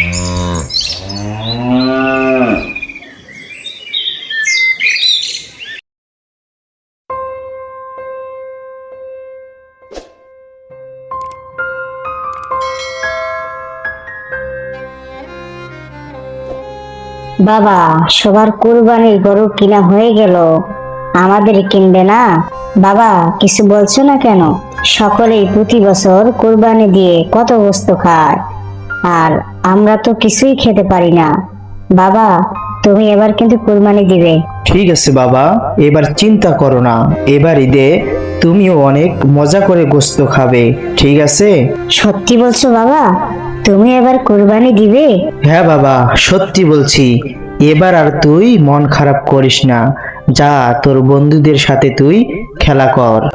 বাবা, সবার কুরবানির গরু কিনা হয়ে গেল। আমাদের কিনবে না? বাবা, কিছু বলছো না কেন? সকলেই প্রতি বছর কুরবানি দিয়ে কত বস্তু খায়। আর আমরা তো কিছুই খেতে পারি না। বাবা তুমি এবার কিন্তু কুরবানি দিবে। ঠিক আছে বাবা এবার চিন্তা করো না। এবার ঈদে তুমিও অনেক মজা করে গোস্ত খাবে ঠিক আছে? সত্যি বলছো বাবা? তুমি এবার কুরবানি দিবে? হ্যাঁ বাবা সত্যি বলছি। এবার আর তুই মন খারাপ করিস না। যা তোর বন্ধুদের সাথে তুই খেলা কর।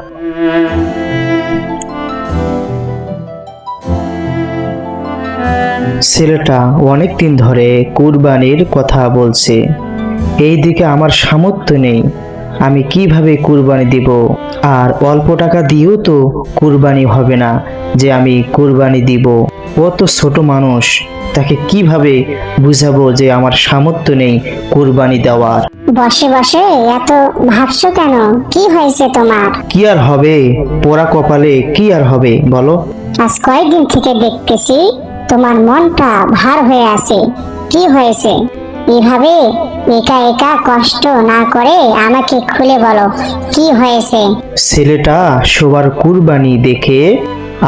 ছেলেটা অনেক দিন ধরে কুরবানির কথা বলছে। এই দিকে আমার সামর্থ্য নেই। আমি কীভাবে কুরবানি দিব? আর অল্প টাকা দিয়েও তো কুরবানি হবে না যে আমি কুরবানি দিব। ও তো ছোট মানুষ। তাকে কীভাবে বুঝাবো যে আমার সামর্থ্য নেই কুরবানি দেওয়ার? বসে বসে এত ভাবছ কেন? কি হয়েছে তোমার? কি আর হবে? পোড়া কপালে কি আর হবে বলো? আজ কয়েকদিন থেকে দেখতেছি তোমার মনটা ভার হয়ে আছে। কি হয়েছে? এভাবে একা একা কষ্ট না করে আমাকে খুলে বলো কি হয়েছে? ছেলেটা সবার কুরবানি দেখে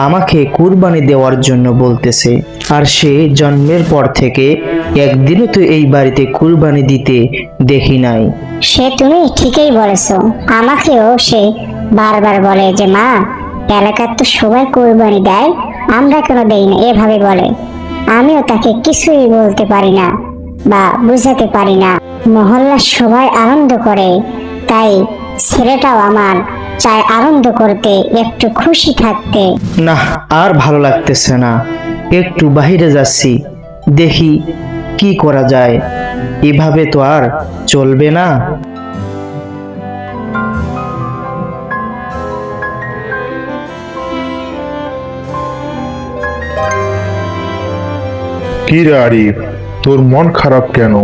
আমাকে কুরবানি দেওয়ার জন্য বলতেছে আর সে জন্মের পর থেকে একদিনও তো এই বাড়িতে কুরবানি দিতে দেখি নাই। সে তুমি ঠিকই বলেছ। আমাকেও সে বারবার বলে যে মা এলাকার তো সবাই কোরবানি দেয় আমরা কেন দেই না, এভাবে বলে। আমিও তাকে কিছুই বলতে পারি না বা বুঝাতে পারি না। মহল্লার সবাই আনন্দ করে, তাই ছেলেটাও আমার চায় আনন্দ করতে, একটু খুশি থাকতে। না আর ভালো লাগতেছে না। একটু বাইরে যাচ্ছি, দেখি কি করা যায়। এভাবে তো আর চলবে না। কি রে আরিফ তোর মন খারাপ কেন?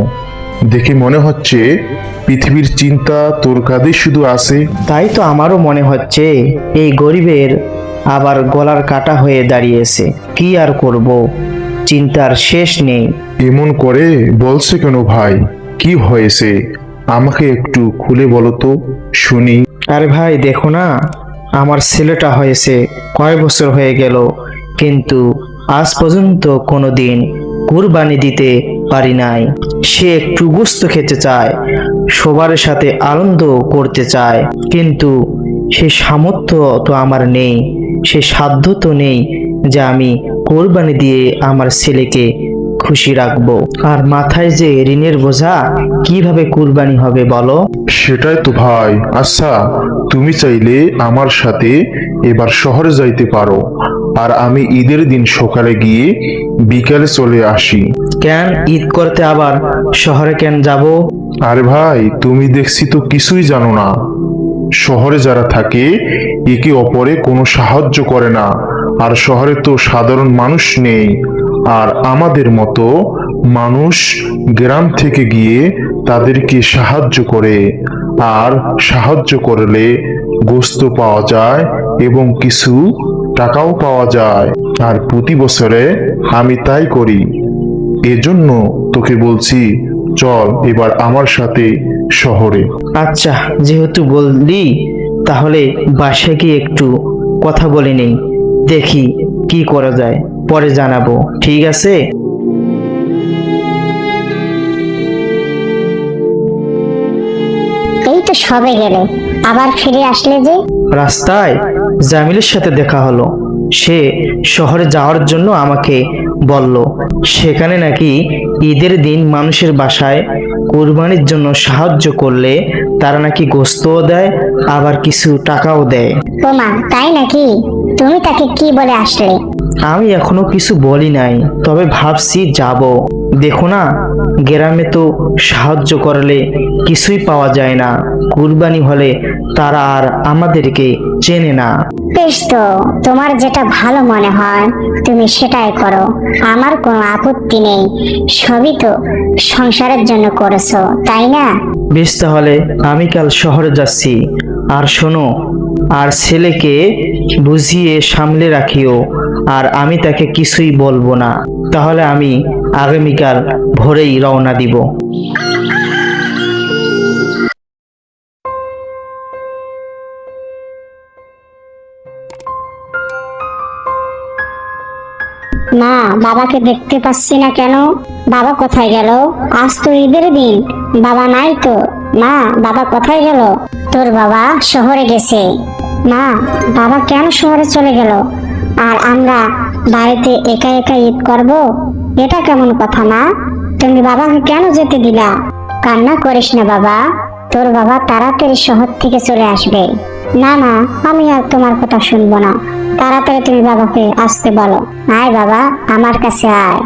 দেখে মনে হচ্ছে পৃথিবীর চিন্তা তোর কাঁধে শুধু আছে। তাই তো আমারও মনে হচ্ছে এই গরিবের আবার গলার কাটা হয়ে দাঁড়িয়েছে। কি আর করব? চিন্তার শেষ নেই। এমন করে বলছে কেন ভাই? কি হয়েছে? আমাকে একটু খুলে বলো তো শুনি। আরে ভাই দেখো না আমার ছেলেটা হয়েছে কয় বছর হয়ে গেল কিন্তু আজ পর্যন্ত কোনো দিন কুরবানি দিতে পারি নাই। সে একটু গুস্ত খেতে চায়, সবার সাথে আনন্দ করতে চায়। কিন্তু সে সামর্থ্য তো আমার নেই, সে সাধ্য তো নেই যে আমি কোরবানি দিয়ে আমার ছেলেকে খুশি রাখব। আর মাথায় যে ঋণের বোঝা, কীভাবে কুরবানি হবে বলো? সেটাই তো ভাই। আচ্ছা তুমি চাইলে আমার সাথে এবার শহরে যাইতে পারো। আর আমি ঈদের দিন সকালে গিয়ে বিকালে চলে আসি। কেন ঈদ করতে আবার শহরে কেন যাব? আরে ভাই তুমি দেখছি তো কিছুই জানো না। শহরে যারা থাকে একে অপরে কোনো সাহায্য করে না। আর শহরে তো সাধারণ মানুষ নেই। আর আমাদের মতো মানুষ গ্রাম থেকে গিয়ে তাদেরকে সাহায্য করে। আর সাহায্য করলে গোস্ত পাওয়া যায় এবং কিছু টাকাও পাওয়া যায়। আর প্রতি বছরে আমি তাই করি। এজন্য তোকে বলছি, চল এবার আমার সাথে শহরে। আচ্ছা যেহেতু বললি, তাহলে বাসে গিয়ে একটু কথা বলে নেই। দেখি কি করা যায়, পরে জানাব। ঠিক আছে? সবে গেলে। আবার ফিরে আসলে যে? রাস্তায় জামিলের সাথে দেখা হলো। সে শহরে যাওয়ার জন্য আমাকে বলল, সেখানে নাকি ঈদের দিন মানুষের বাসায় কোরবানির জন্য সাহায্য করলে তারা নাকি গোস্তও দেয় আবার কিছু টাকাও দেয়। বোমা তাই নাকি? তুমি তাকে কি বলে আসলে? আমি এখনও কিছু বলি নাই তবে ভাবছি যাব। দেখো না গ্রামে তো সাহায্য করলে কিছুই পাওয়া যায় না। কুরবানি হলে তারা আর আমাদেরকে চেনে না। বেশ তো তোমার যেটা ভালো মনে হয় তুমি সেটাই করো। আমার কোনো আপত্তি নেই। সবই তো সংসারের জন্য করেছ তাই না? বেশ তাহলে আমি কাল শহরে যাচ্ছি। আর শোনো আর ছেলেকে বুঝিয়ে সামলে রাখিও আর আমি তাকে কিছুই বলব না। তাহলে আমি আগামীকাল ভোরেই রওনা দিব। মা, বাবাকে দেখতে পাচ্ছি না কেন? বাবা কোথায় গেল? আজ তো ঈদের দিন। বাবা নাই তো। মা, বাবা কোথায় গেল? তোর বাবা শহরে গেছে। মা, বাবা কেন শহরে চলে গেল? আর আমরা বাড়িতে একা একা ঈদ করব? এটা কেমন কথা, মা? তুমি বাবাকে কেন যেতে দিলা? কান্না করিস না, বাবা। তোর বাবা তাড়াতাড়ি শহর থেকে চলে আসবে। না না আমি আর তোমার কথা শুনব না। তাড়াতাড়ি তুমি বাবাকে আসতে বলো। আয় বাবা আমার কাছে আয়।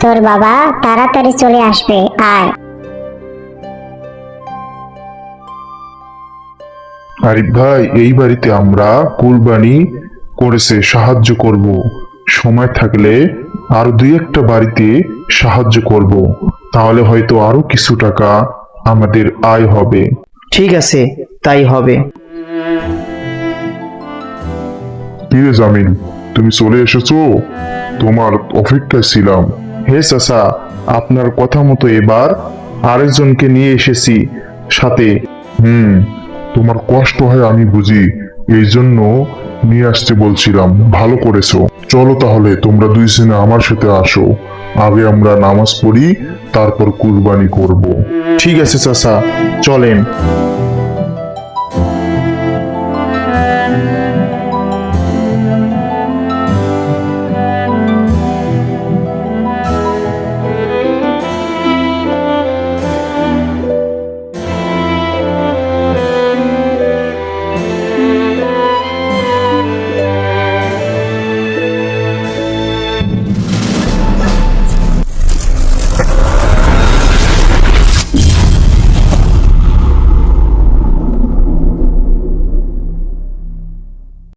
তোর বাবা তাড়াতাড়ি চলে আসবে আয়। আরিফ ভাই এই বাড়িতে আমরা কুরবানি করেছে সাহায্য করব। সময় থাকলে আরও দুই একটা বাড়িতে সাহায্য করব। তাহলে হয়তো আরও কিছু টাকা আমাদের আয় হবে। ঠিক আছে তাই হবে। কিরে জামিল তুমি চলে এসেছ? তোমার অপেক্ষায় ছিলাম। হে চাচা, আপনার কথা মতো এবার আরেকজনকে নিয়ে এসেছি সাথে। হুম, তোমার কষ্ট হয় আমি বুঝি এই জন্য নিয়ে আসতে বলছিলাম। ভালো করেছ। চলো তাহলে, তোমরা দুই জনে আমার সাথে আসো। আগে আমরা নামাজ পড়ি, তারপর কুরবানি করব। ঠিক আছে চাচা, চলেন।